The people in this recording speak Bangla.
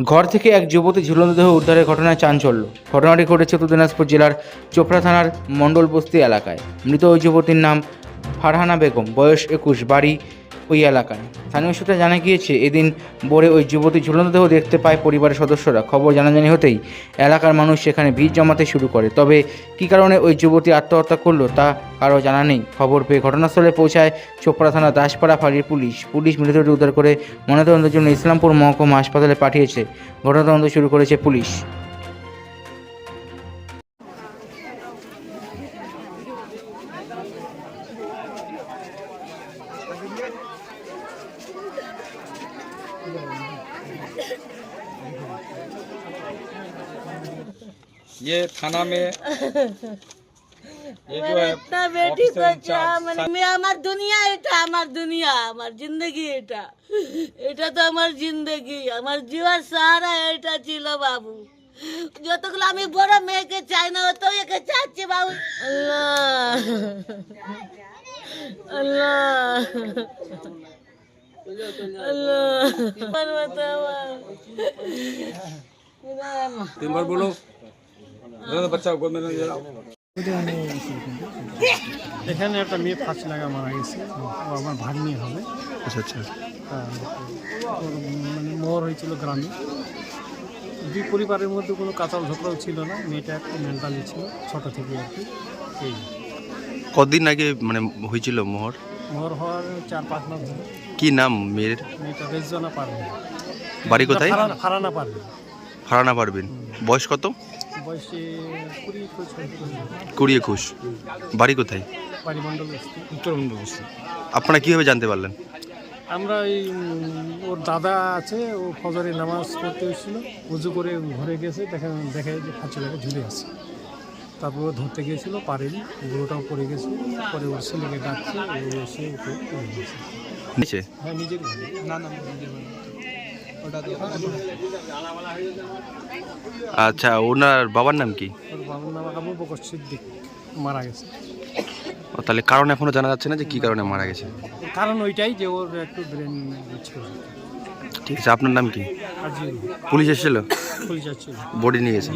ঘর থেকে এক যুবতী ঝুলন্ত দেহ উদ্ধারের ঘটনায় চাঞ্চল্য। ঘটনাটি ঘটেছে উত্তর দিনাজপুর জেলার চোপড়া থানার মণ্ডলবস্তি এলাকায়। মৃত ওই যুবতীর নাম ফারহানা বেগম, বয়স একুশ, বাড়ি ওই এলাকায়। স্থানীয় সূত্রে জানা গিয়েছে, এদিন ভোরে ওই যুবতী ঝুলন্ত দেহ দেখতে পায় পরিবারের সদস্যরা। খবর জানাজানি হতেই এলাকার মানুষ সেখানে ভিড় জমাতে শুরু করে। তবে কী কারণে ওই যুবতী আত্মহত্যা করল তা কারও জানা নেই। খবর পেয়ে ঘটনাস্থলে পৌঁছায় চোপড়া থানা দাসপাড়া ফাঁড়ির পুলিশ। পুলিশ মৃতদেহটি উদ্ধার করে ময়নাতদন্তের জন্য ইসলামপুর মহকুমা হাসপাতালে পাঠিয়েছে। ঘটনা তদন্ত শুরু করেছে পুলিশ। ये थाना में ये जो मेरा है इतना बेटी ऑफिसर को इंचार्ज, চাওয়া মানে আমি আমার দুনিয়া এটা আমার দুনিয়া আমার জিন্দগি এটা এটা তো আমার জিন্দগি আমার জীবন সাহারা এটা ছিল বাবু যতগুলো আমি বড় মেয়েকে চাই না অত একে চাচ্ছি বাবু আল্লাহ আল্লাহ বলো। বাচ্চা গোদ এখানে একটা মেয়ে ফাঁস লাগা মারা গেছে। ও আমার ভাগ্নি হবে। আচ্ছা, আচ্ছা। মানে মোহর হয়েছিল গ্রামে। দুই পরিবারের মধ্যে কোনো কাঁচাল ঝগড়াও ছিল না। মেয়েটা একটু মেন্টালি ছিল ছোটো থেকে আর কি। কদিন আগে মানে হয়েছিল মোহর? মোর হওয়ার চার পাঁচ মাস ধরে। কি নাম মেয়ের? মেয়েটা রেজনা পারবে বাড়ি কোথায়? ফারানা পারবে ফারানা পারবেন বয়স কত? বয়সে কুড়ি একুশ কুড়ি একুশ। বাড়ি কোথায়? বাড়িমণ্ডল আসছে আপনারা কীভাবে জানতে পারলেন? আমরা এই ওর দাদা আছে ও ফজরে নামাজ পড়তে এসেছিল। উজু করে ঘরে গেছে দেখা দেখা যায় যে ফাঁচি লাগে ঝুলে আছে। তারপর ধরতে গিয়েছিল পারেনি। গুঁড়োটাও পড়ে গেছে। পরে ওর ছেলেকে ডাকছে ও এসে ওকে দিয়েছে নিচে? হ্যাঁ নিজের ঘরে। আচ্ছা ওনার বাবার নাম কি? ওর বাবার নাম আবু বকর সিদ্দিক মারা গেছে। ও, তাহলে কারণ এখনও জানা যাচ্ছে না যে কি কারণে মারা গেছে? কারণ ওইটাই যে ওর একটু ব্রেন ঠিক আছে আপনার নাম কি? পুলিশ এসেছিল? পুলিশ আসছিল বডি নিয়ে গেছে।